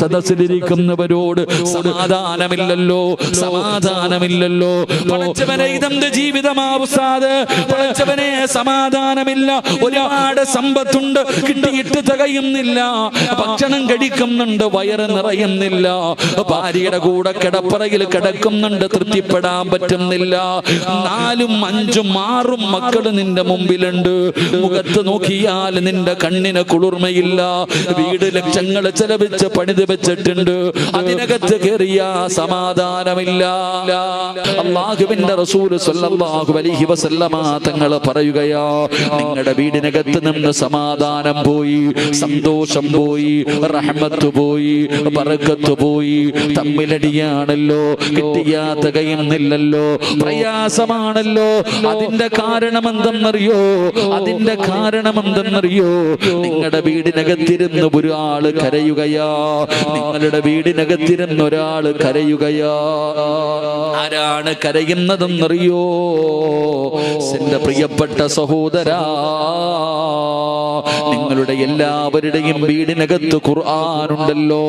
സദസ്സിലിരിക്കുന്നവരോട് സമാധാനമില്ലല്ലോ സമാധാനമില്ലല്ലോ. പടച്ചവനെ ജീവിതമാവുസാത് പടച്ചവനെ സമാധാനമില്ല. ഒരുപാട് സമ്പത്തുണ്ട് കിട്ടിയിട്ട് തികയുന്നില്ല. ഭക്ഷണം കഴിക്കുന്നുണ്ട് വയറ് നിറയുന്നില്ല. ഭാര്യയുടെ കൂടെ കിടപ്പറയിൽ കിടക്കുന്നുണ്ട് തൃപ്തിപ്പെടാൻ പറ്റുന്നില്ല. നാലും അഞ്ചും ആറും മക്കൾ നിന്റെ മുമ്പിലുണ്ട്. മുഖത്ത് നോക്കിയാൽ നിന്റെ കണ്ണിന് കുളിർമയില്ല. വീട് ലക്ഷങ്ങൾ ചെലവിച്ച് പണിത് വെച്ചിട്ടുണ്ട്. അതിനകത്ത് കയറിയ സമാധാനമില്ല. അള്ളാഹുവിന്റെ സല്ലല്ലാഹു അലൈഹി വസല്ലമ പറയുകയാ നിങ്ങളുടെ വീടിനകത്ത് നിന്ന് സമാധാനം പോയി സന്തോഷം പോയി റഹ്മത്ത് പോയി പറക്കത്ത് പോയി. തമ്മിലടിയാണല്ലോ കിട്ടിയാ തികയുന്നില്ലല്ലോ പ്രയാസമാണല്ലോ. അതിന്റെ കാരണം എന്തെന്നറിയോ അതിന്റെ കാരണം എന്തെന്നറിയോ നിങ്ങളുടെ വീടിനകത്തിരുന്ന് ഒരാൾ കരയുകയാ നിങ്ങളുടെ വീടിനകത്തിരുന്ന് ഒരാൾ കരയുകയാ. ആരാണ് കരയുന്നതെന്നറിയോ? എന്റെ പ്രിയപ്പെട്ട സഹോദരാ നിങ്ങളുടെ എല്ലാവരുടെയും വീടിനകത്ത് ഖുർആാനുണ്ടല്ലോ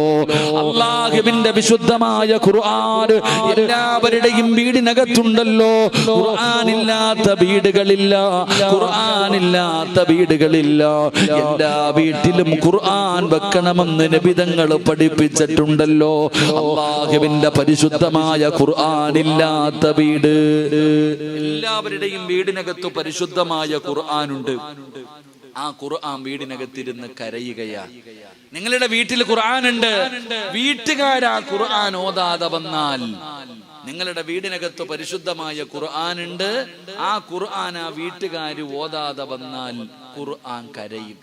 അള്ളാഹുവിന്റെ വിശുദ്ധമായ ഖുർആൻ എല്ലാവരുടെയും വീടിനകത്തുണ്ടല്ലോ. ഖുർആാനില്ലാത്ത വീടുകളില്ല ഖുർആാനില്ലാത്ത വീടുകളില്ല. എല്ലാ വീട്ടിലും ഖുർആൻ വെക്കണമെന്ന് നിബിതങ്ങൾ പഠിപ്പിച്ചിട്ടുണ്ടല്ലോ. അള്ളാഹുവിന്റെ പരിശുദ്ധമായ ഖുർആാനില്ലാത്ത വീട്. എല്ലാവരുടെയും വീടിനകത്ത് പരിശുദ്ധമായ ഖുർആാനുണ്ട്. ആ ഖുർആൻ വീടിനകത്തിരുന്ന് കരയുകയാ. നിങ്ങളുടെ വീട്ടിൽ ഖുർആൻ ഉണ്ട് വീട്ടുകാരാ ഖുർആൻ ഓതാതെ വന്നാൽ. നിങ്ങളുടെ വീടിനകത്ത് പരിശുദ്ധമായ ഖുർആൻ ഉണ്ട് ആ ഖുർആൻ ആ വീട്ടുകാർ ഓതാതെ വന്നാൽ ഖുർആൻ കരയും.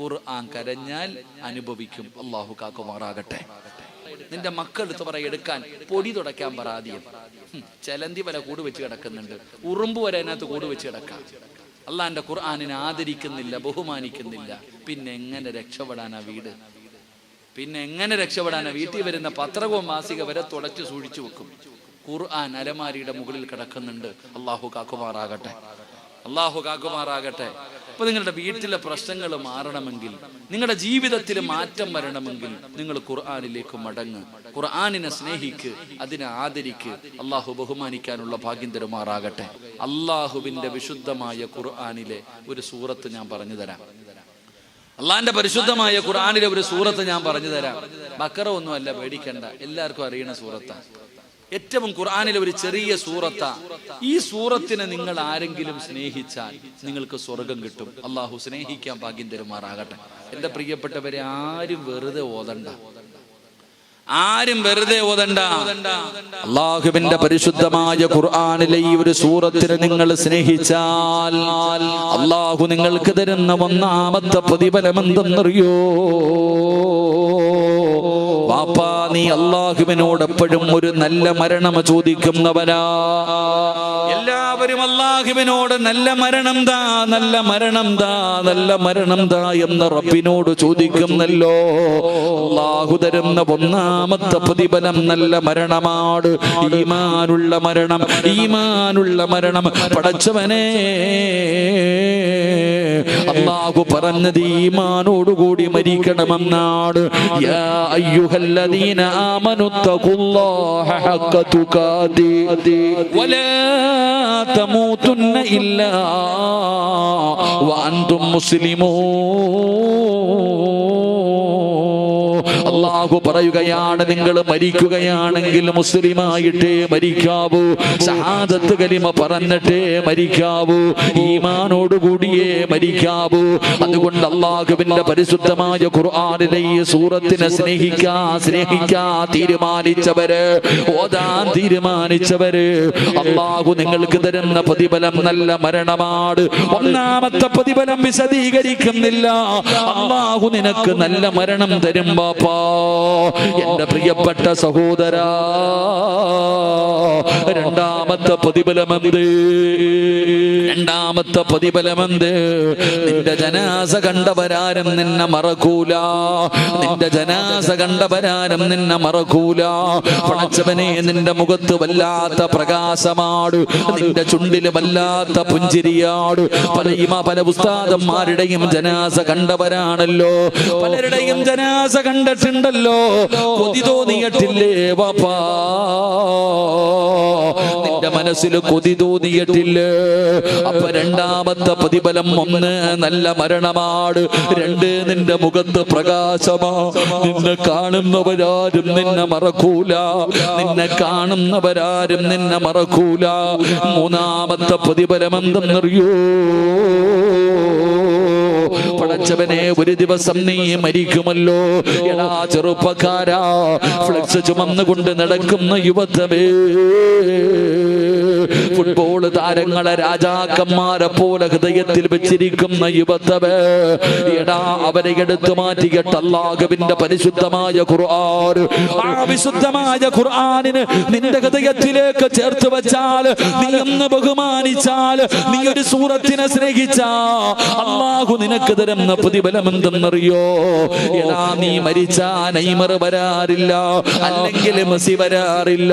ഖുർആൻ കരഞ്ഞാൽ അനുഭവിക്കും. അള്ളാഹു കാക്കുമാറാകട്ടെ. നിന്റെ മക്കൾ എടുത്ത് പറ എടുക്കാൻ പൊടി തുടയ്ക്കാൻ പറാതിയും ചെലന്തി വരെ കൂട് വെച്ച് കിടക്കുന്നുണ്ട്. ഉറുമ്പ് വരെ അതിനകത്ത് കൂട് വെച്ച് കിടക്കാം. അള്ളാന്റെ ഖുർആാനിനെ ആദരിക്കുന്നില്ല ബഹുമാനിക്കുന്നില്ല. പിന്നെ എങ്ങനെ രക്ഷപ്പെടാനാ വീട്? പിന്നെ എങ്ങനെ രക്ഷപ്പെടാനാ? വീട്ടിൽ വരുന്ന പത്രകവും മാസിക വരെ തുടച്ച് സൂക്ഷിച്ചു വെക്കും. ഖുർആൻ അലമാരിയുടെ മുകളിൽ കിടക്കുന്നുണ്ട്. അള്ളാഹു കാക്കുമാറാകട്ടെ. അള്ളാഹു കാക്കുമാറാകട്ടെ. അപ്പൊ നിങ്ങളുടെ വീട്ടിലെ പ്രശ്നങ്ങൾ മാറണമെങ്കിൽ നിങ്ങളുടെ ജീവിതത്തിൽ മാറ്റം വരണമെങ്കിൽ നിങ്ങൾ ഖുർആാനിലേക്ക് മടങ്ങ്. ഖുർആാനിനെ സ്നേഹിക്ക് അതിനെ ആദരിക്ക്. അള്ളാഹു ബഹുമാനിക്കാനുള്ള ഭാഗ്യം തരുമാറാകട്ടെ. അള്ളാഹുവിന്റെ വിശുദ്ധമായ ഖുർആാനിലെ ഒരു സൂറത്ത് ഞാൻ പറഞ്ഞു തരാം. അള്ളാന്റെ പരിശുദ്ധമായ ഖുർആാനിലെ ഒരു സൂറത്ത് ഞാൻ പറഞ്ഞു തരാം. ബക്കറ ഒന്നുമല്ല പേടിക്കണ്ട. എല്ലാവർക്കും അറിയണ സൂറത്താണ് ഏറ്റവും ഖുർആാനിലെ ഒരു ചെറിയ സൂറത്ത. ഈ സൂറത്തിനെ നിങ്ങൾ ആരെങ്കിലും സ്നേഹിച്ചാൽ നിങ്ങൾക്ക് സ്വർഗം കിട്ടും. അള്ളാഹു സ്നേഹിക്കാൻ ഭാഗ്യം തരുമാറാകട്ടെ. എന്റെ പ്രിയപ്പെട്ടവരെ ആരും വെറുതെ ഓതണ്ട. ആരും വെറുതെ ഓതണ്ട. അള്ളാഹുവിന്റെ പരിശുദ്ധമായ ഖുർആാനിലെ ഈ ഒരു സൂറത്തിനെ നിങ്ങൾ സ്നേഹിച്ചാൽ അള്ളാഹു നിങ്ങൾക്ക് തരുന്ന ഒന്നാമത്തെ പ്രതിഫലം എന്തെന്നറിയോ? വാപ്പാ നീ അള്ളാഹുവിനോട് എപ്പോഴും ഒരു നല്ല മരണം ചോദിക്കുന്നവനാ. എല്ലാവരും അള്ളാഹുവിനോട് നല്ല മരണം താ നല്ല മരണം താ നല്ല മരണം താ എന്ന് റബ്ബിനോട് ചോദിക്കുന്നല്ലോ. തരുന്ന ഒന്നാമത്തെ പ്രതിഫലം നല്ല മരണമാണ് ഈമാനുള്ള മരണം ഈമാനുള്ള മരണം പടച്ചവനെ. അള്ളാഹു പറഞ്ഞത് ഈമാനോടുകൂടി മരിക്കണമെന്നാണ്. യാ അള്ളാഹു പറയുകയാണ് നിങ്ങൾ മരിക്കുകയാണെങ്കിൽ മുസ്ലിമായിട്ടേ മരിക്കാവൂ. ഷഹാദത്ത് കലിമ പറഞ്ഞിട്ടേ മരിക്കാവൂ. ഈമാനോട് കൂടിയേ മരിക്കാവൂ. അതുകൊണ്ട് അള്ളാഹുവിന്റെ പരിശുദ്ധമായ ഖുർആാനിലെ ഈ സൂറത്തിനെ സ്നേഹിക്കാ സ്നേഹിക്കാ തീരുമാനിച്ചവര്. ഓതാൻ തീരുമാനിച്ചവര്. അള്ളാഹു നിങ്ങൾക്ക് തരുന്ന പ്രതിഫലം നല്ല മരണമാണ്. ഒന്നാമത്തെ പ്രതിഫലം വിശദീകരിക്കുന്നില്ല. അള്ളാഹു നിനക്ക് നല്ല മരണം തരും ബാപ്പാ. എന്റെ പ്രിയപ്പെട്ട സഹോദര രണ്ടാമത്തെ പ്രതിഫലമെന്ത്? രണ്ടാമത്തെ പ്രതിഫലമെന്ത്? നിന്റെ ജനാസ കണ്ടവരാരും നിന്നെ മറക്കൂല. നിന്റെ ജനാസ കണ്ടവരാരും നിന്നെ മറക്കൂല. പണച്ചവനെ നിന്റെ മുഖത്ത് വല്ലാത്ത പ്രകാശമാട്. നിന്റെ ചുണ്ടിൽ വല്ലാത്ത പുഞ്ചിരിയാട്. പല ഇമാ പല പുസ്താദന്മാരുടെയും ജനാസ കണ്ടവരാണല്ലോ. പലരുടെയും ജനാസ കണ്ടിട്ടുണ്ട് കണ്ടിട്ടുണ്ടല്ലോ. കൊതി തോന്നിയിട്ടില്ലേ വാപ്പാ? നിന്റെ മനസ്സിൽ കൊതി തോന്നിയിട്ടില്ലേ? അപ്പൊ രണ്ടാമത്തെ പ്രതിഫലം ഒന്ന് നല്ല മരണമാണ്. രണ്ട് നിന്റെ മുഖത്ത് പ്രകാശമാ. നിന്നെ കാണുന്നവരാരും നിന്നെ മറക്കൂല. നിന്നെ കാണുന്നവരാരും നിന്നെ മറക്കൂല. മൂന്നാമത്തെ പ്രതിഫലം എന്തെന്നറിയോ? പടച്ചവനെ ഒരു ദിവസം നീ മരിക്കുമല്ലോ. എടാ ചെറുപ്പക്കാരാ ഫ്ലക്സ് ചുമന്നുകൊണ്ട് നടക്കുന്ന യുവത്വമേ ഫുട്ബോൾ താരങ്ങളെ രാജാക്കന്മാരെ പോലെ ഹൃദയത്തിൽ വെച്ചിരിക്കുന്ന യുവത്തവ് എടാ അവരെ എടുത്തു മാറ്റിയിട്ട് അല്ലാഹുവിന്റെ പരിശുദ്ധമായ ഖുർആൻ. ആ വിശുദ്ധമായ ഖുർആനിന് നിന്റെ ഹൃദയത്തിലേക്ക് ചേർത്ത് വെച്ചാൽ നീ ഒന്ന് ബഹുമാനിച്ചാൽ നീ ഒരു സൂറത്തിനെ സ്നേഹിച്ചാ അള്ളാഹു നിനക്ക് തരുന്ന പ്രതിഫലം എന്തെന്നറിയോ എടാ നീ മരിച്ചാ നൈമർ വരാറില്ല അല്ലെങ്കിൽ മെസ്സി വരാറില്ല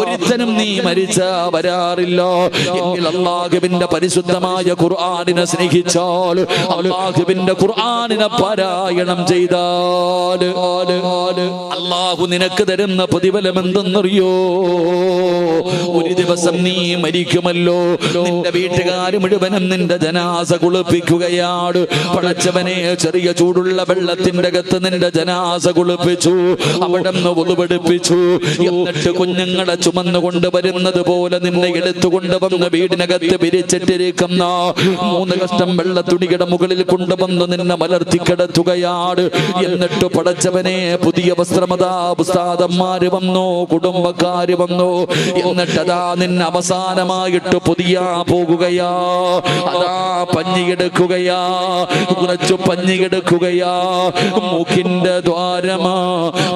ഒരുത്തനും നീ മരിച്ചാ വരാറില്ല. എങ്കിൽ അള്ളാഹുവിന്റെ പരിശുദ്ധമായ ഖുർആാനിനെ സ്നേഹിച്ചാൽ അള്ളാഹുവിന്റെ ഖുർആാനിനെ പാരായണം ചെയ്താൽ അള്ളാഹു നിനക്ക് തരുന്ന പ്രതിഫലം എന്തെന്നറിയോ? ഒരു ദിവസം നീ മരിക്കുമല്ലോ. നിന്റെ വീട്ടുകാർ മുഴുവനും നിന്റെ ജനാസ കുളിപ്പിക്കുകയാണ്. പടച്ചവനെ ചെറിയ ചൂടുള്ള വെള്ളത്തിന്റെ അകത്ത് നിന്റെ ജനാസ കുളിപ്പിച്ചു. അവിടെ നിന്ന് ഒതുപെടുപ്പിച്ചു. എന്നിട്ട് കുഞ്ഞുങ്ങളെ ചുമന്നുകൊണ്ട് വരുന്നത് പോലെ നിന്നെ എടുത്തുകൊണ്ട് കൊണ്ടുവന്ന് വീടിനകത്ത് പിരിച്ചിട്ടിരിക്കുന്ന മൂന്ന് കഷ്ടം വെള്ള വെള്ളത്തുണിയുടെ മുകളിൽ കൊണ്ടുവന്ന് നിന്നെ മലർത്തി കിടത്തുകയാണ് എന്നിട്ട് പടച്ചവനെ പുതിയ വസ്ത്രമതാ വന്നു കുടുംബക്കാര് വന്നു. എന്നിട്ടതാ നിന്നെ അവസാനമായിട്ട് പുതിയ പോകുകയാ. അതാ പഞ്ഞിയെടുക്കുകയാ കുറച്ചു പഞ്ഞിയെടുക്കുകയാ മൂക്കിന്റെ ദ്വാരമാ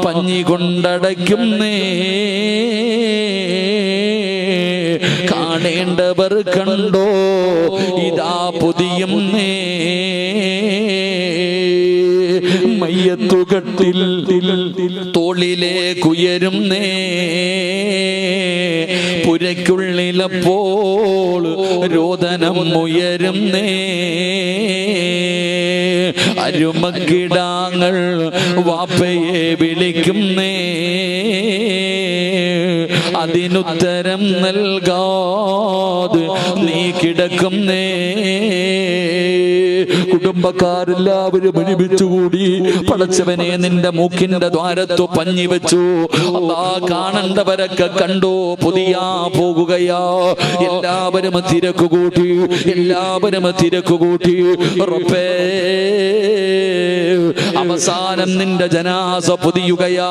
പഞ്ഞി കൊണ്ടടയ്ക്കുന്നേ. കാണേണ്ടവർ കണ്ടോ? ഇതാ പുതിയ മയ്യത്തുകട്ടിൽ തോളിലേക്കുയരുന്നേ പുരയ്ക്കുള്ളിലപ്പോൾ രോദനം ഉയരും നേ അരുമക്കിടാങ്ങൾ വാപ്പയെ വിളിക്കുന്നേ അതിനുത്തരം നൽകാതെ നീ കിടക്കുന്നേ കുടുംബക്കാരെല്ലാവരും ഒരുമിച്ചുകൂടി പടച്ചവനെ നിന്റെ മൂക്കിന്റെ ദ്വാരത്തു പഞ്ഞി വെച്ചു. അല്ലാ കാണണ്ടവരൊക്കെ കണ്ടോ. പുതിയ പോകുകയാ. എല്ലാവരും തിരക്ക് കൂട്ടി എല്ലാവരും തിരക്ക് കൂട്ടി റബ്ബേ. അവസാനം നിന്റെ ജനാസ പൊതിയുകയാ.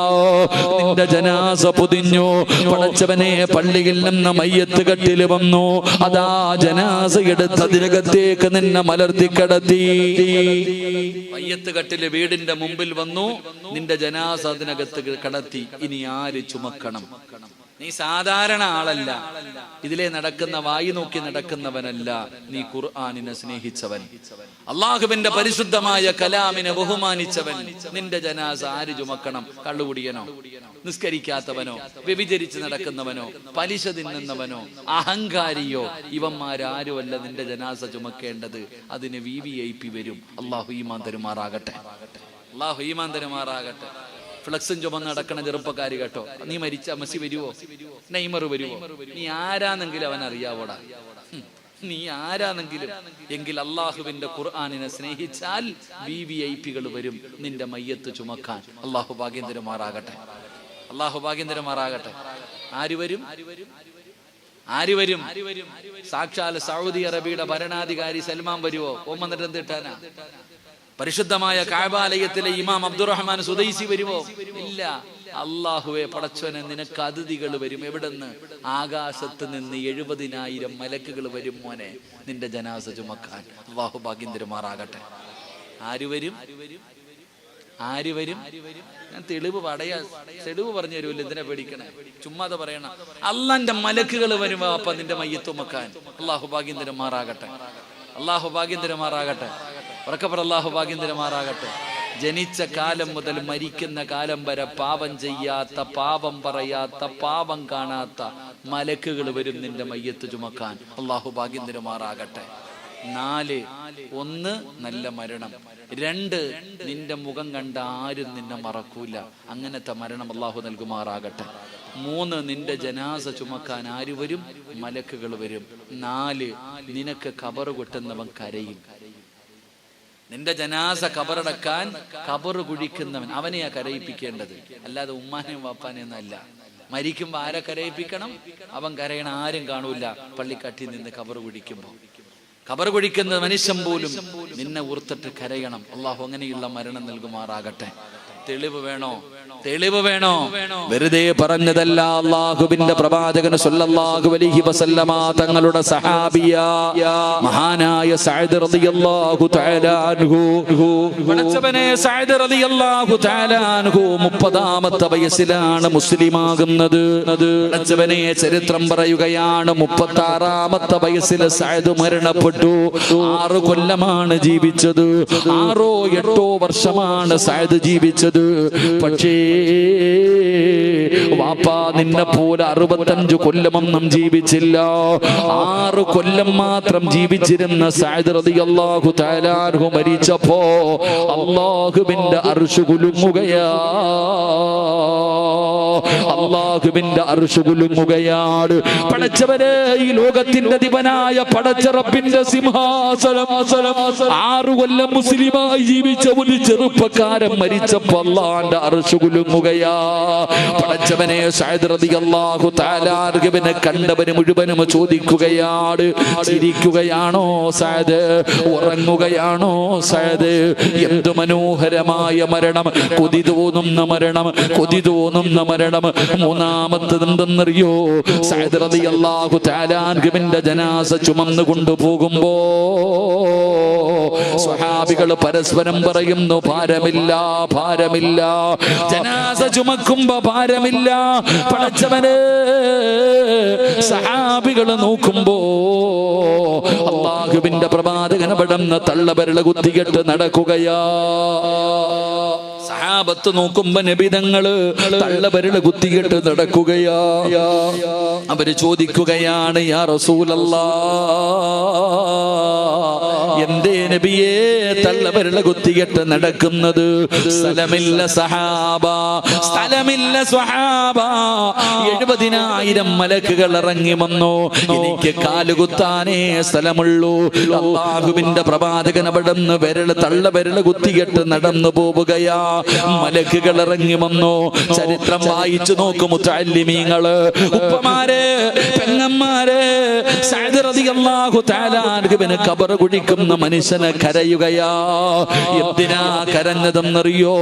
നിന്റെ ജനാസ പൊതിഞ്ഞു. പടച്ചവനെ പള്ളിയിൽ നിന്ന് മയ്യത്ത് കെട്ടിൽ വന്നു. അതാ ജനാസ എടുത്ത് അതിനകത്തേക്ക് നിന്നെ മലർത്തി കിടത്തി. മയ്യത്ത് കെട്ടിൽ വീടിന്റെ മുമ്പിൽ വന്നു. നിന്റെ ജനാസ അതിനകത്ത് കടത്തി. ഇനി ആര് ചുമക്കണം? നീ സാധാരണ ആളല്ല. ഇതിലെ നടക്കുന്ന വായി നോക്കി നടക്കുന്നവനല്ല. നീ ഖുർആാനിനെ സ്നേഹിച്ചവൻ. അള്ളാഹുവിന്റെ പരിശുദ്ധമായ കലാമിനെ ബഹുമാനിച്ചവൻ. നിന്റെ ജനാസ ആര് ചുമക്കണം? കള്ളുകുടിയനോ? നിസ്കരിക്കാത്തവനോ? വ്യഭിചരിച്ച് നടക്കുന്നവനോ? പലിശ തിന്നുന്നവനോ? അഹങ്കാരിയോ? ഇവന്മാരാരുമല്ല നിന്റെ ജനാസ ചുമക്കേണ്ടത്. അതിന് വി വി ഐ പി വരും. അള്ളാഹു ഈമാൻ തരുമാറാകട്ടെ. അള്ളാഹു ഈമാൻ തരുമാറാകട്ടെ. ഫ്ലക്സും ചുമന്ന് നടക്കണ ചെറുപ്പക്കാർ കേട്ടോ. നീ മരിച്ച മെസ്സി വരുവോ? നെയ്മർ വരുവോ? നീ ആരാന്നെങ്കിലും അവൻ അറിയാവോടാ. നീ ആരാണെങ്കിലും എങ്കിൽ അള്ളാഹുവിന്റെ ഖുർആാനിനെ സ്നേഹിച്ചാൽ വി വി ഐ പികൾ വരും നിന്റെ മയ്യത്ത് ചുമക്കാൻ. അള്ളാഹു ഭാഗ്യന്തരമാറാകട്ടെ. അള്ളാഹു ഭാഗ്യന്തരമാറാകട്ടെ. ആര് വരും? ആര് വരും? സാക്ഷാൽ സൗദി അറേബ്യയുടെ ഭരണാധികാരി സൽമാൻ വരുവോ? ഓം എന്തിട്ടാനാ പരിശുദ്ധമായ കാബാലയത്തിലെ ഇമാം അബ്ദുറഹ്മാൻ സുദൈസി വരുമോ? ഇല്ല. അള്ളാഹുവെ പടച്ചവനെ നിനക്ക് അതിഥികൾ വരും. എവിടെന്ന്? ആകാശത്ത് നിന്ന് എഴുപതിനായിരം മലക്കുകൾ വരും മോനെ. നിന്റെ ജനാസ ചുമക്കാൻ. അള്ളാഹു ഭാഗ്യം തരുമാറാകട്ടെ ആര് വരും? ആര് വരും? ഞാൻ തെളിവ് പടയാ. തെളിവ് പറഞ്ഞു തരുമല്ലോ എന്തിനാ പേടിക്കണേ? ചുമ്മാതെ പറയണ. അള്ളാന്റെ മലക്കുകൾ വരുമ്പോ അപ്പ നിന്റെ മയ്യത്തുമക്കാൻ അള്ളാഹു ഭാഗ്യം തരുമാറാകട്ടെ അള്ളാഹു ഭാഗ്യം തരുമാറാകട്ടെ ഉറക്കപ്പുറ അള്ളാഹു ഭാഗ്യം ജനിച്ച കാലം മുതൽ മരിക്കുന്ന കാലം വരെ പാപം ചെയ്യാത്ത പാപം പറയാത്ത പാപം കാണാത്ത മലക്കുകൾ വരും നിന്റെ മയ്യത്ത് ചുമക്കാൻ. അള്ളാഹു ഭാഗ്യം നാല് ഒന്ന് നല്ല മരണം. രണ്ട് നിന്റെ മുഖം കണ്ട ആരും നിന്നെ മറക്കൂല. അങ്ങനത്തെ മരണം അള്ളാഹു നൽകുമാറാകട്ടെ. മൂന്ന് നിന്റെ ജനാസ ചുമക്കാൻ ആര് വരും? മലക്കുകൾ വരും. നാല് നിനക്ക് കബറ് കൊട്ടുന്നവൻ കരയും. നിന്റെ ജനാസ കബറടക്കാൻ കബറ് കുഴിക്കുന്നവൻ. അവനെയാ കരയിപ്പിക്കേണ്ടത്. അല്ലാതെ ഉമ്മാനെയും വാപ്പാനെയും അല്ല. മരിക്കുമ്പോ ആരെ കരയിപ്പിക്കണം? അവൻ കരയണ ആരും കാണൂല. പള്ളിക്കാട്ടിൽ നിന്ന് കബറ് കുഴിക്കുമ്പോ. കബർ കുഴിക്കുന്ന മനുഷ്യൻ പോലും നിന്നെ ഊർത്തിട്ട് കരയണം. അള്ളാഹു അങ്ങനെയുള്ള മരണം നൽകുമാറാകട്ടെ. തെളിവ് വേണോ? തെളിവ് വേണോ? വെറുതെ പറഞ്ഞതല്ല അള്ളാഹുബിന്റെ പ്രവാചകൻ സല്ലല്ലാഹു അലൈഹി വസല്ലമ തങ്ങളുടെ സഹാബിയ മഹാനായ സഅദ് റളിയല്ലാഹു തആല അൻഹു. പടച്ചവനെ സഅദ് റളിയല്ലാഹു തആല അൻഹു 30ാമത്തെ വയസ്സിലാണ് മുസ്ലിമാകുന്നത്. പടച്ചവനെ ചരിത്രം പറയുകയാണ് 36ാമത്തെ വയസ്സിൽ സഅദ് മരണപ്പെട്ടു. ആറ് കൊല്ലമാണ് ജീവിച്ചത്. ആറോ എട്ടോ വർഷമാണ് സഅദ് ജീവിച്ചത്. പക്ഷേ വാപ്പാ നിന്നെ പോലെ അറുപത്തഞ്ച് കൊല്ലമൊന്നും ജീവിച്ചില്ല. ആറ് കൊല്ലം മാത്രം ജീവിച്ചിരുന്ന തആല അൻഹു മരിച്ചപ്പോ അള്ളാഹുവിന്റെ അർശ് കുലുങ്ങുകയാ. അള്ളാഹുവിന്റെ അർഷു കുലുങ്ങുകയാണ്. പടച്ചവരെ ഈ ലോകത്തിന്റെ അധിപനായ പടച്ചറപ്പിന്റെ സിംഹാസനം. ആറു കൊല്ലം മുസ്ലിമായി ജീവിച്ച ഒരു ചെറുപ്പക്കാരൻ മരിച്ചപ്പോ അള്ളാന്റെ അർഷു കുലുങ്ങുകയാ. പടച്ചവനെ അള്ളാഹു താലാർഗവിനെ കണ്ടവന് മുഴുവനും ചോദിക്കുകയാണ്. ചിരിക്കുകയാണോ സാദ് ഉറങ്ങുകയാണോ സാദ് എന്ത് മനോഹരമായ മരണം. കൊതി തോന്നുന്ന മരണം. കൊതി തോന്നുന്ന മരണം. മൂന്നാമത്തത് എന്തെന്നറിയോ? സഅദ് റളിയല്ലാഹു തആല അൻഹുവിന്റെ ജനാസ ചുമന്നു കൊണ്ടുപോകുമ്പോ സ്വഹാബികൾ പരസ്പരം പറയുന്നു ഭാരമില്ല ഭാരമില്ല. ജനാസ ചുമക്കുമ്പോ ഭാരമില്ല. പടച്ചവന് സഹാബികൾ നോക്കുമ്പോ അള്ളാഹുവിന്റെ പ്രവാചകൻ പടന്ന് തള്ളവരള കുത്തികെട്ട് നടക്കുകയാ. സഹാബത്ത് നോക്കുമ്പോ നബിതങ്ങൾ തള്ളപരൾ കുത്തിയിട്ട് നടക്കുകയാ. അവർ ചോദിക്കുകയാണ് യാ റസൂലല്ലാ എന്തേ നബിയെ തള്ളവരള കുത്തികെട്ട് നടക്കുന്നത്? സ്ഥലമില്ല സഹാബ സ്ഥലമില്ല സഹാബ എഴുപതിനായിരം മലക്കുകൾ ഇറങ്ങി വന്നു. എനിക്ക് കാലുകുത്താനേ സ്ഥലമുള്ളൂ. അള്ളാഹുവിന്റെ പ്രവാചകൻ വിരൽ തള്ള വിരൽ കുത്തികെട്ട് നടന്നു പോവുകയാ. മലക്കുകൾ ഇറങ്ങി വന്നു. ചരിത്രം വായിച്ചു നോക്കും മുത്തല്ലിമീങ്ങൾ ഉപ്പമാരെ പെങ്ങന്മാരെ ഖബർ കുഴിക്കുന്ന മനുഷ്യനെ കരയുകയാ. എന്തിനാ കരഞ്ഞതെന്നറിയോ?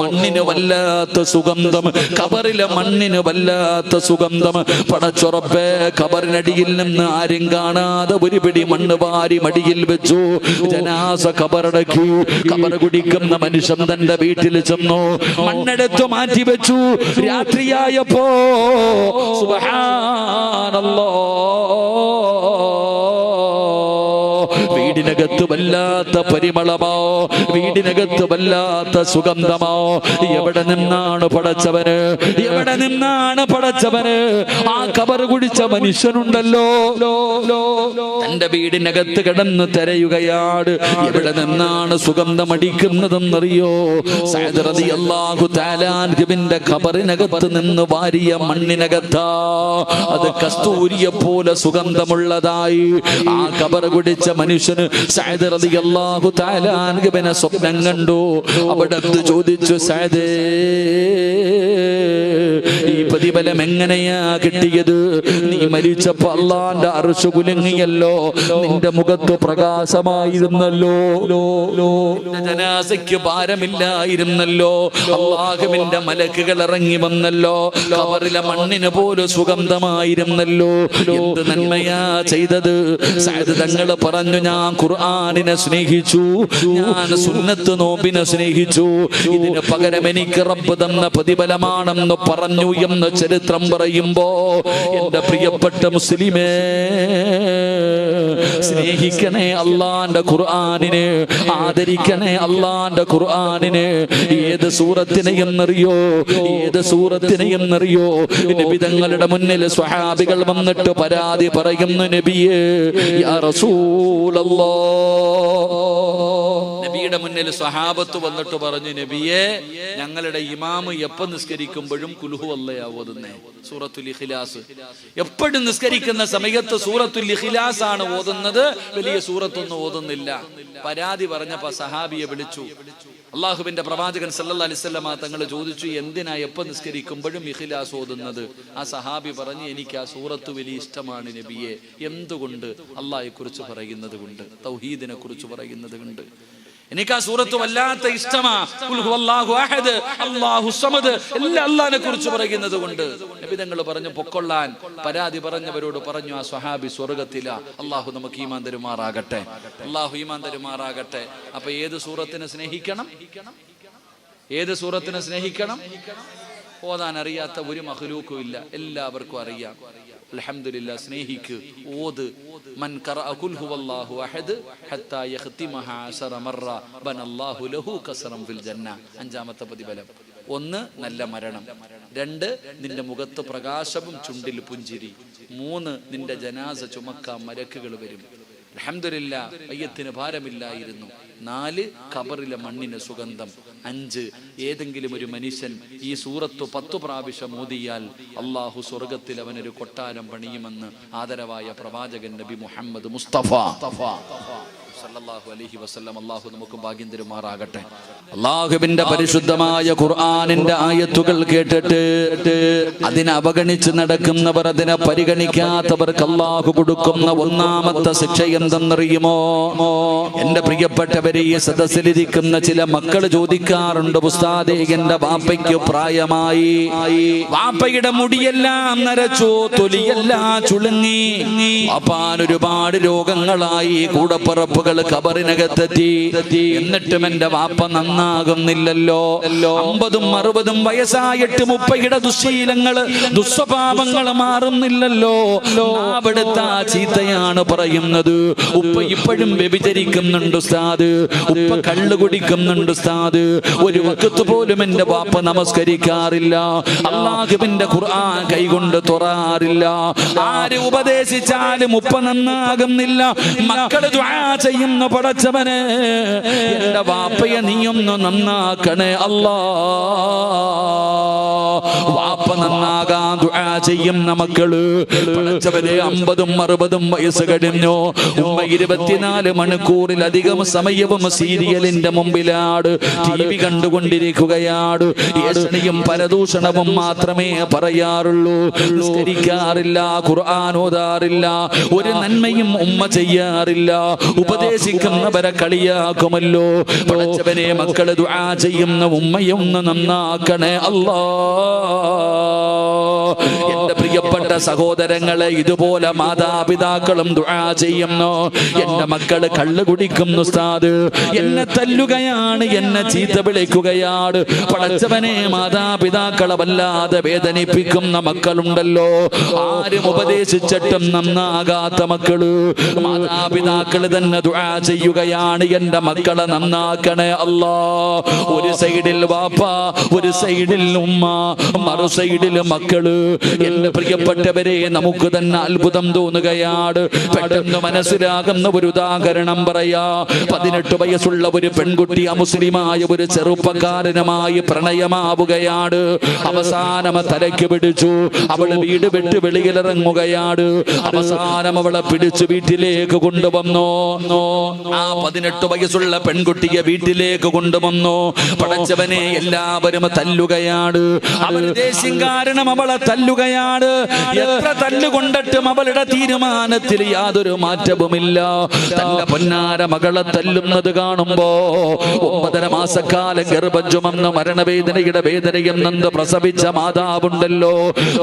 മണ്ണിന് വല്ലാത്ത സുഗന്ധം കബറിലെ മണ്ണിന് വല്ലാത്ത സുഗന്ധം. പടച്ചുറപ്പേ ഖബറിനടിയിൽ നിന്ന് ആരും കാണാതെ ഒരു പിടി മണ്ണ് വാരി മടിയിൽ വെച്ചു. ജനാസ ഖബറടക്കി ഖബർ കുടിക്കുന്ന മനുഷ്യൻ തന്റെ വീട്ടിൽ ചെന്നു. മണ്ണെടുത്ത് മാറ്റി വെച്ചു. രാത്രിയായപ്പോ സുബ്ഹാനല്ലാഹ് വീടിനകത്ത് വല്ലാത്ത പരിമളമോ? വീടിനകത്ത് വല്ലാത്ത സുഗന്ധമോ? എവിടെ നിന്നാണ് പടച്ചവന്? എവിടെ നിന്നാണ് പടച്ചവന്? ആ കബർ കുടിച്ച മനുഷ്യനുണ്ടല്ലോ. തന്റെ വീടിനകത്ത് കിടന്ന് തിരയുകയാണ് എവിടെ നിന്നാണ് സുഗന്ധം അടിക്കുന്നതെന്നറിയോ തആല അൻഹുവിന്റെ ഖബറിനകത്ത് നിന്ന് വാരിയ മണ്ണിനകത്താ. അത് കസ്തൂരിയെ പോലെ സുഗന്ധമുള്ളതായി. ആ കബർ കുടിച്ച മനുഷ്യന് സഅദ് റളിയല്ലാഹു തആല അൻഹുവിനെ സ്വപ്നം കണ്ടു. അവിടെ ചോദിച്ചു സഅദേ ഈ പ്രതിഫലം എങ്ങനെയാ കിട്ടിയത്? നീ മരിച്ചപ്പോ അള്ളാന്റെ അർശു കുലുങ്ങിയല്ലോ. നിന്റെ മുഖത്ത് പ്രകാശമായിരുന്നല്ലോ. ജനാസയ്ക്ക് ഭാരമില്ലായിരുന്നല്ലോ. അള്ളാഹുവിന്റെ മലക്കുകൾ ഇറങ്ങി വന്നല്ലോ. കവറിലെ മണ്ണിന് പോലും സുഗന്ധമായിരുന്നല്ലോ. എന്ത് നന്മയാ ചെയ്തത്? തങ്ങൾ പറഞ്ഞു ഞാൻ ഖുർആാനിനെ സ്നേഹിച്ചു. ഞാൻ സുന്നത്ത് നോമ്പിനെ സ്നേഹിച്ചു. ഇതിന് പകരം എനിക്ക് റബ്ബ് തന്ന പ്രതിഫലമാണെന്ന് പറഞ്ഞു എന്ന് കൂട്ടുന്ന ചരിത്രം പറയുമ്പോ എന്റെ പ്രിയപ്പെട്ട മുസ്ലിമേ സ്നേഹിക്കണേ അള്ളാന്റെ ഖുർആാനിന് ആദരിക്കണേ അള്ളാന്റെ ഖുർആാനിന്. ഏത് സൂറത്തിനെ എന്നറിയോ? ഏത് സൂറത്തിനെ എന്നറിയോ? നബിതങ്ങളുടെ മുന്നിൽ സ്വഹാബികൾ വന്നിട്ട് പരാതി പറയുന്നു നബിയേ റസൂലല്ലാ. നബിയുടെ മുന്നിൽ സ്വഹാബത്ത് വന്നിട്ട് പറഞ്ഞു നബിയെ ഞങ്ങളുടെ ഇമാമ് എപ്പോ നിസ്കരിക്കുമ്പോഴും കുലുഹു അല്ലയാ ഓതുന്നേ? സൂറത്തുൽ ഇഖ്ലാസ്. എപ്പോഴും നിസ്കരിക്കുന്ന സമയത്ത് സൂറത്തുൽ ഇഖ്ലാസ് ആണ് ഓതുന്നത്. വലിയ സൂറത്തൊന്നും ഓതുന്നില്ല. പരാതി പറഞ്ഞപ്പോ സഹാബിയെ വിളിച്ചു. അള്ളാഹുവിന്റെ പ്രവാചകൻ സല്ലാ അലൈഹി വസല്ലമ തങ്ങൾ ചോദിച്ചു എന്തിനാ എപ്പോ നിസ്കരിക്കുമ്പോഴും ഇഖ്ലാസ് ഓതുന്നത്? ആ സഹാബി പറഞ്ഞു എനിക്ക് ആ സൂറത്ത് വലിയ ഇഷ്ടമാണ് നബിയെ. എന്തുകൊണ്ട്? അള്ളാഹെ കുറിച്ച് പറയുന്നത് കൊണ്ട് തൗഹീദിനെ കുറിച്ച് പറയുന്നത് കൊണ്ട് എനിക്ക് ആ സൂറത്ത് വല്ലാത്ത ഇഷ്ടമാ. ഹുവല്ലാഹു അഹദ്, സമദ് എല്ലാ കുറിച്ച് പറയുന്നത് കൊണ്ട്. നബിതങ്ങൾ പറഞ്ഞു പൊക്കൊള്ളാൻ. പരാതി പറഞ്ഞവരോട് പറഞ്ഞു ആ സ്വഹാബി സ്വർഗത്തില. അള്ളാഹു നമുക്ക് ഈമാൻ തരുമാറാകട്ടെ. അള്ളാഹു ഈമാൻ തരുമാറാകട്ടെ. അപ്പൊ ഏത് സൂറത്തിനെ സ്നേഹിക്കണം? ഏത് സൂറത്തിനെ സ്നേഹിക്കണം? ഓതാൻ അറിയാത്ത ഒരു മഹലൂക്കും ഇല്ല. എല്ലാവർക്കും അറിയാം. അൽഹംദുലില്ലാ സ്നേഹിക്ക്. ഓത്. മൻ ഹുവല്ലാഹു അഹദ് ഹത്താ യഖ്തിമഹ അശറ മറ ബനല്ലാഹു ലഹു കസറം ഫിൽ ജന്ന. അഞ്ചാമത്തെ പ്രതിഫലം. ഒന്ന് നല്ല മരണം. രണ്ട് നിന്റെ മുഖത്ത് പ്രകാശവും ചുണ്ടിൽ പുഞ്ചിരി. മൂന്ന് നിന്റെ ജനാസ ചുമക്കാൻ മരക്കുകൾ വരും. അൽഹംദുലില്ല അയ്യത്തിന് ഭാരമില്ലായിരുന്നു. നാല് ഖബറിലെ മണ്ണിന് സുഗന്ധം. അഞ്ച് ഏതെങ്കിലും ഒരു മനുഷ്യൻ ഈ സൂറത്ത് പത്തു പ്രാവശ്യം ഓതിയാൽ അള്ളാഹു സ്വർഗത്തിൽ അവനൊരു കൊട്ടാരം പണിയുമെന്ന് ആദരവായ പ്രവാചകൻ നബി മുഹമ്മദ് മുസ്തഫ. സല്ലല്ലാഹു അലൈഹി വസല്ലം അള്ളാഹു നമുക്ക് ഭാഗ്യം തരുമാറാകട്ടെ. അള്ളാഹുവിന്റെ പരിശുദ്ധമായ ഖുർആാനിന്റെ ആയത്തുകൾ കേട്ടിട്ട് അതിനെ അവഗണിച്ച് നടക്കുന്നവർ അതിനെ പരിഗണിക്കാത്തവർക്ക് അള്ളാഹു കൊടുക്കുന്ന ഒന്നാമത്തെ ശിക്ഷ എന്തെന്നറിയുമോ? എന്റെ പ്രിയപ്പെട്ടവരെ ഈ സദസ്സിലിരിക്കുന്ന ചില മക്കൾ ചോദിക്കാറുണ്ട് ഉസ്താദേ എന്റെ വാപ്പയ്ക്ക് പ്രായമായി. വാപ്പയുടെ മുടിയെല്ലാം നരച്ചു തൊലിയെല്ലാം ചുളുങ്ങി. വാപ്പാൻ ഒരുപാട് രോഗങ്ങളായി കൂടപ്പറപ്പുകൾ കബറിനകത്തെത്തി. എന്നിട്ടും എന്റെ വാപ്പ നന്നാകുന്നില്ലല്ലോ. അമ്പതും അറുപതും വയസ്സായിട്ട് മുപ്പയുടെ ദുശീലങ്ങൾ ദുസ്വഭാവങ്ങൾ മാറുന്നില്ലല്ലോ. അവിടുത്തെ ആ ചീത്തയാണ് പറയുന്നത്. ഉപ്പ ഇപ്പോഴും വ്യഭിചരിക്കുന്നുണ്ട് ഉസ്താദ്. ഉപ്പ കള്ളു കുടിക്കുന്നുണ്ട് ഉസ്താദ്. ഒരു വക്കത്ത് പോലും എന്റെ വാപ്പ നമസ്കരിക്കാറില്ല. അള്ളാഹുവിന്റെ ഖുർആൻ കൈകൊണ്ട് തുറാറില്ല ആര് ഉപദേശിച്ചാലും ഉപ്പ നന്നാകുന്നില്ല. മക്കൾ ചെയ്യുന്ന പടച്ചവനെ എന്റെ വാപ്പയെ നീയൊന്ന് നന്നാക്കണേ അല്ലാ. നന്നാകാൻ ദുആ പടച്ചവരെ അമ്പതും അറുപതും വയസ്സ് കഴിഞ്ഞു? ഉമ്മ ഇരുപത്തിനാല് മണിക്കൂറിലധികം സമയവും സീരിയലിന്റെ മുമ്പിലാട്. ടി വി കണ്ടുകൊണ്ടിരിക്കുകയാണ് ഏഷണിയും പരദൂഷണവും മാത്രമേ പറയാറുള്ളൂ. നിസ്കരിക്കാറില്ല ഖുർആൻ ഓതാറില്ല ഒരു നന്മയും ഉമ്മ ചെയ്യാറില്ല. ഉപദേശിക്കുന്നവരെ കളിയാക്കുമല്ലോ. പഠിച്ചവനെ മക്കൾ ദുആ ചെയ്യുന്ന ഉമ്മയൊന്ന് നന്നാക്കണേ അല്ലാ. എന്റെ പ്രിയപ്പെട്ട സഹോദരങ്ങളെ ഇതുപോലെ മാതാപിതാക്കളും ദുആ ചെയ്യുന്നു. എന്റെ മക്കൾ കള്ളു കുടിക്കുന്നു ഉസ്താദ്. എന്നെ തല്ലുകയാണ് എന്നെ ചീത്ത വിളിക്കുകയാണ്. പടച്ചവനെ മാതാപിതാക്കളെ വല്ലാതെ വേദനിപ്പിക്കുന്ന മക്കളുണ്ടല്ലോ. ആരും ഉപദേശിച്ചിട്ടും നന്നാകാത്ത മക്കൾ. മാതാപിതാക്കൾ തന്നെ ദുആ ചെയ്യുകയാണ്. എന്റെ മക്കളെ നന്നാക്കണേ അല്ലാ. ഒരു സൈഡിൽ വാപ്പ ഒരു സൈഡിൽ ഉമ്മ മറു സൈഡിൽ മക്കൾ. എന്റെ പ്രിയപ്പെട്ടവരെ നമുക്ക് തന്നെ അത്ഭുതം തോന്നുകയാണ്. പെട്ടെന്ന് മനസ്സിലാകുന്ന ഒരു ഉദാഹരണം പറയാ. പതിനെട്ട് വയസ്സുള്ള ഒരു പെൺകുട്ടി അമുസ്ലിമായ ഒരു ചെറുപ്പക്കാരനുമായി പ്രണയമാവുകയാണ്. അവസാനം തലയ്ക്ക് പിടിച്ചു. അവൾ വീട് വിട്ട് വെളിയിലിറങ്ങുകയാണ്. അവസാനം അവളെ പിടിച്ചു വീട്ടിലേക്ക് കൊണ്ടുവന്നു. ആ പതിനെട്ട് വയസ്സുള്ള പെൺകുട്ടിയെ വീട്ടിലേക്ക് കൊണ്ടുവന്നു. പടച്ചവനെ എല്ലാവരും തല്ലുകയാണ്. അവർ ദേഷ്യം കാരണം അവളെ തല്ലുകയാണ്. എത്ര തല്ലുകൊണ്ടിട്ടും അവളുടെ തീരുമാനത്തിൽ യാതൊരു മാറ്റവുമില്ല. തന്റെ പൊന്നാര മകളെ തല്ലുന്നത് കാണുമ്പോ ഒമ്പതര മാസക്കാലം ഗർഭം ചുമന്ന് മരണവേദനയുടെ വേദനയും പ്രസവിച്ച മാതാവുണ്ടല്ലോ.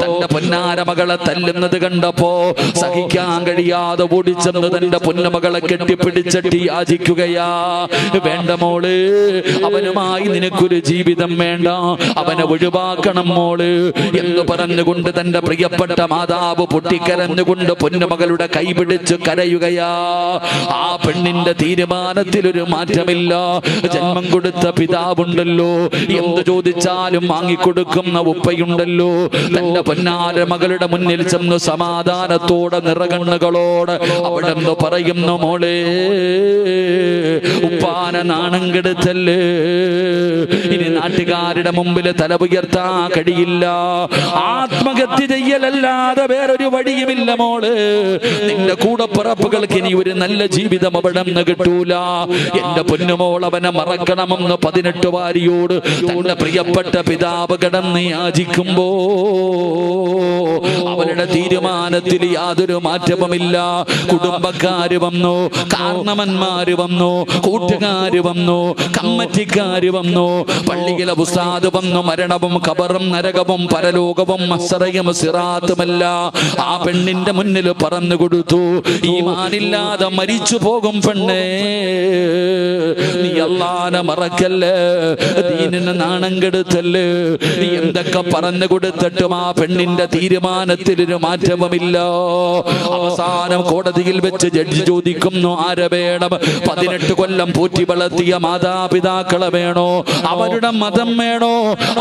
തന്റെ പൊന്നാര മകളെ തല്ലുന്നത് കണ്ടപ്പോ സഹിക്കാൻ കഴിയാതെ ഓടിച്ചെന്ന് തന്റെ പൊന്നുമകളെ കെട്ടിപ്പിടിച്ചിട്ട് യാചിക്കുകയാ. വേണ്ട മോൾ അവനുമായി നിനക്കൊരു ജീവിതം വേണ്ട. അവനെ ഒഴിവാക്കണം മോൾ എന്ന് പറഞ്ഞുകൊണ്ട് തന്റെ പ്രിയപ്പെട്ട മാതാവ് പൊട്ടിക്കരഞ്ഞുകൊണ്ട് പൊന്നുമകളുടെ കൈപിടിച്ച് കരയുകയാ. ആ പെണ്ണിന്റെ തീരുമാനത്തിൽ ഒരു മാറ്റമില്ല. ജന്മം കൊടുത്ത പിതാവുണ്ടല്ലോ. എന്ത് ചോദിച്ചാലും വാങ്ങിക്കൊടുക്കുന്ന ഉപ്പയുണ്ടല്ലോ. തന്റെ പൊന്നാര മകളുടെ മുന്നിൽ ചെന്ന് സമാധാനത്തോടെ നിറകണ്ണുകളോട് അവിടെ പറയുന്നു മോളെ ഉപ്പാന നാണം കെടുത്തല്ലേ? ഇനി നാട്ടുകാരുടെ മുമ്പിൽ തല ഉയർത്താൻ കഴിയില്ല. ആത്മഹത്യ ചെയ്യലല്ലാതെ വേറൊരു വഴിയുമില്ല മോൾ. നിന്റെ കൂടപ്പിറപ്പുകൾക്ക് ഇനി ഒരു നല്ല ജീവിതം അവിടെ നിന്ന് കിട്ടൂല. എന്റെ പൊന്നുമോൾ അവനെ മറക്കണമെന്ന് പതിനെട്ട് വാരിയോട് തന്റെ പ്രിയപ്പെട്ട പിതാവ് കടന്ന് യാചിക്കുമ്പോ അവരുടെ തീരുമാനത്തിൽ യാതൊരു മാറ്റവുമില്ല. കുടുംബക്കാര് വന്നു കാരണവന്മാര് വന്നു കൂട്ടുകാര് വന്നു കമ്മറ്റിക്കാര് വന്നു പള്ളിയിലെ ഉസ്താദ് വന്നു മരണവും കബറും നരകവും പരലോകവും മസറയും സിറാത്തുമല്ല ആ പെണ്ണിന്റെ മുന്നിൽ പറന്നു കൊടുത്തു. ഈ മാനില്ലാതെ മരിച്ചു പോകും പെണ്ണേ. നീ അള്ളാനെ മറക്കല്ലേ? ദീനിന് നാണം കെടുത്തല്ലേ? നീ എന്തൊക്കെ പറഞ്ഞു കൊടുത്തിട്ടും ആ പെണ്ണിന്റെ തീരുമാനത്തിൽ ഒരു മാറ്റവുമില്ല. അവസാനം കോടതിയിൽ വെച്ച് ജഡ്ജി ചോദിക്കുന്നു ആരെ വേണം? പതിനെട്ട് കൊല്ലം പൂറ്റി വളർത്തിയ മാതാപിതാക്കളെ വേണോ? അവരുടെ മതം വേണോ?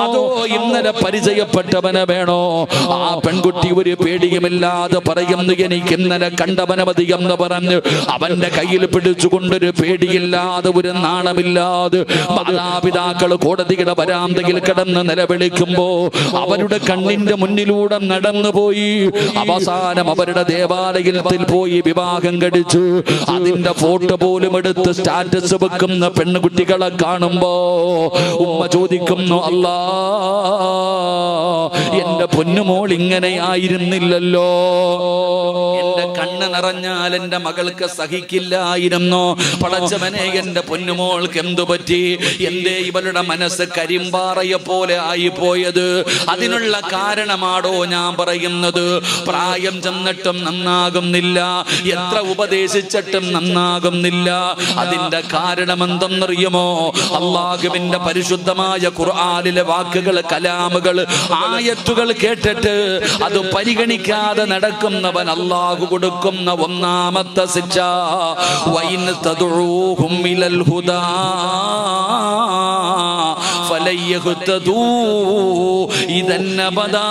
അതോ ഇന്നലെ പരിചയപ്പെട്ടവനെ വേണോ? ആ പെൺകുട്ടി ഒരു പേടിയുമില്ലാതെ പറയുന്നു എനിക്ക് ഇന്നലെ കണ്ടവനവധി എന്ന് പറഞ്ഞ് അവന്റെ കയ്യിൽ പിടിച്ചുകൊണ്ടൊരു പേടിയില്ലാതെ ഒരു നാണമില്ലാതെ മാതാപിതാക്കൾ കോടതിയുടെ വരാന്തയിൽ കിടന്ന് നിലവിളിക്കുമ്പോ അവരുടെ കണ്ണിന്റെ മുന്നിലൂടെ നടന്നു പോയി അവസാനം അവരുടെ ദേവാലയത്തിൽ പോയി വിവാഹം കഴിച്ചു അതിന്റെ ഫോട്ടോ പോലും എടുത്ത് സ്റ്റാറ്റസ് വെക്കുന്ന പെൺകുട്ടികളെ കാണുമ്പോ ഉമ്മ ചോദിക്കുന്നു അല്ലാ എന്റെ പൊന്നുമോൾ ഇങ്ങനെയായിരുന്നില്ലല്ലോ എന്റെ കണ്ണ് നിറഞ്ഞാൽ എന്റെ മകൾക്ക് സഹിക്കില്ലായിരുന്നു? പടച്ചവനെ എന്റെ പൊന്നുമോൾക്ക് എന്തു പറ്റി? എന്തേ ഇവളുടെ മനസ്സ് കരിമ്പാറയെ പോലെ ആയി ആയിപ്പോയത്? അതിനുള്ള കാരണമാടോ ഞാൻ പറയുന്നത്? പ്രായം ചെന്നിട്ടും നന്നാകുന്നില്ല. എത്ര ഉപദേശിച്ചിട്ടും നന്നാകുന്നില്ല. അതിന്റെ കാരണം എന്തെന്നറിയുമോ അള്ളാഹുവിന്റെ പരിശുദ്ധമായ ഖുർആനിലെ വാക്കുകൾ കലാമുകൾ ആയത്തുകൾ കേട്ടിട്ട് അത് പരിഗണിക്കാതെ നടക്കുന്നവൻ അല്ലാഹു കൊടുക്കുന്ന ഒന്നാമത്തെ ശിക്ഷ. വൈൻ ഇലൽ ഹുദാ. അബദാ